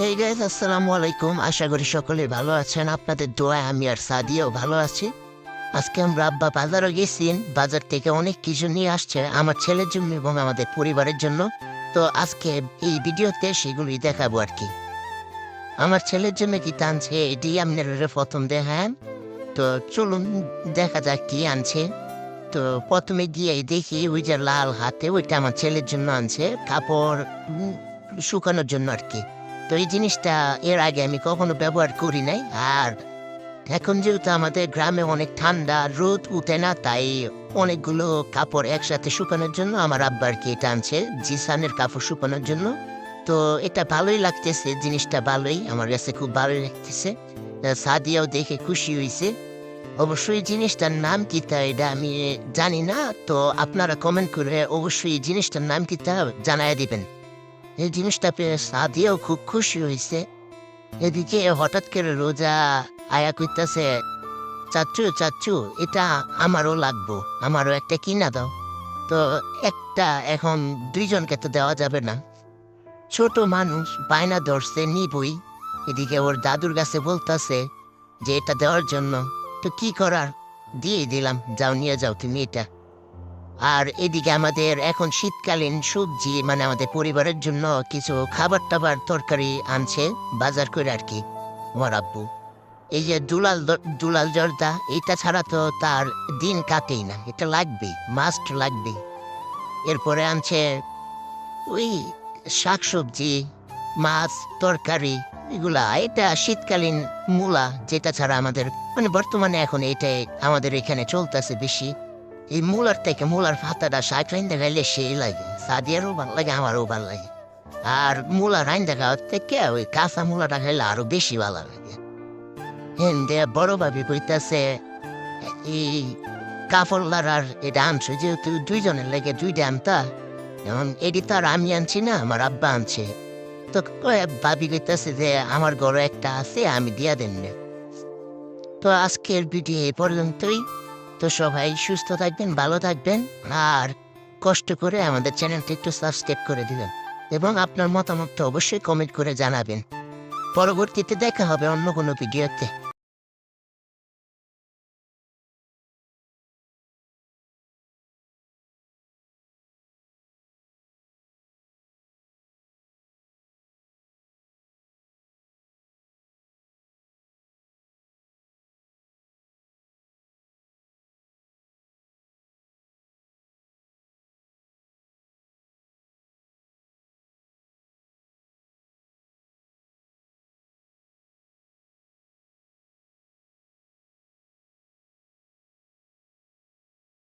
এই গাইজ আসসালামু আলাইকুম। আশা করি সকলে ভালো আছেন। আপনাদের দোয়ায় আমি আর সাদিয়াও ভালো আছি। আজকে আমরা আব্বা বাজারও গেছি। বাজার থেকে অনেক কিছু নিয়ে আসছে আমার ছেলের জন্য এবং আমাদের পরিবারের জন্য। তো আজকে এই ভিডিওতে সেগুলি দেখাবো আর কি। আমার ছেলের জন্য কি টানছে? এটি আপনারা প্রথম দেখান তো চলুন দেখা যাক কি আনছে। তো প্রথমে গিয়ে দেখি ওই যে লাল হাতে ওইটা আমার ছেলের জন্য আনছে কাপড় শুকানোর জন্য আর কি। তো এই জিনিসটা এর আগে আমি কখনো ব্যবহার করি নাই। আর এখন যেহেতু আমাদের গ্রামে অনেক ঠান্ডা, রোদ উঠে না, তাই অনেকগুলো কাপড় একসাথে শুকানোর জন্য আমার আব্বার কে এটা আনছে, জিসানের কাপড় শুকানোর জন্য। তো এটা ভালোই লাগতেছে, জিনিসটা ভালোই, আমার কাছে খুব ভালোই লাগতেছে। সাদিয়াও দেখে খুশি হয়েছে অবশ্যই জিনিসটার নাম কি তা এটা আমি জানি না, তো আপনারা কমেন্ট করে অবশ্যই জিনিসটার নাম কি তা জানাই দিবেন। এই জিনিসটা পেয়ে সাদিয়াও খুব খুশি হয়েছে। এদিকে হঠাৎ করে রোজা আয়া কইতাছে চাচ্চু চাচ্চু এটা আমারও লাগবো, আমারও একটা কিনা দাও। তো একটা এখন দুইজনকে তো দেওয়া যাবে না। ছোট মানুষ বায়না ধরছে নিবই। এদিকে ওর দাদুর কাছে বলতাছে যে এটা দেওয়ার জন্য। তো কি করার? দিয়ে দিলাম, যাও নিয়ে যাও তুমি এটা। আর এদিকে আমাদের এখন শীতকালীন সবজি মানে আমাদের পরিবারের জন্য কিছু খাবার টাবার তরকারি আনছে বাজার করে আর কি, আমার আব্বু। এই যে দুলাল দুলাল জর্দা, এটা ছাড়া তো তার দিন কাটেই না, এটা লাগবে মাস্ট লাগবে এরপরে আনছে ওই শাকসবজি, মাছ, তরকারি, এগুলা, এটা শীতকালীন মূলা, যেটা ছাড়া আমাদের মানে বর্তমানে এখন এটাই আমাদের এখানে চলতেছে বেশি। এই মূলার থেকে মূলার পাতাটা শাক রাইন্দা গাইলে সেই লাগে সাদিয়ারও ভালো লাগে আমারও ভালো লাগে আর মূলা রাইন্দা খাওয়ার থেকে ওই কাঁচা মূলাটা খাইলে আরও বেশি ভালো লাগে হেন দেয়া বড় ভাবি কইতাছে এই কাপড়লার আর এটা আনছে যেহেতু দুইজনের লেগে দুইটা আনতা যেমন এটি তো আর আমি আনছি না আমার আব্বা আনছে তো ভাবি কইতাছে যে আমার ঘরে একটা আছে আমি দিয়া দেন। তো আজকের ভিডিও এই পর্যন্তই তো সবাই সুস্থ থাকবেন, ভালো থাকবেন আর কষ্ট করে আমাদের চ্যানেলটা একটু সাবস্ক্রাইব করে দিবেন এবং আপনার মতামতটা অবশ্যই কমেন্ট করে জানাবেন। পরবর্তীতে দেখা হবে অন্য কোনো ভিডিওতে।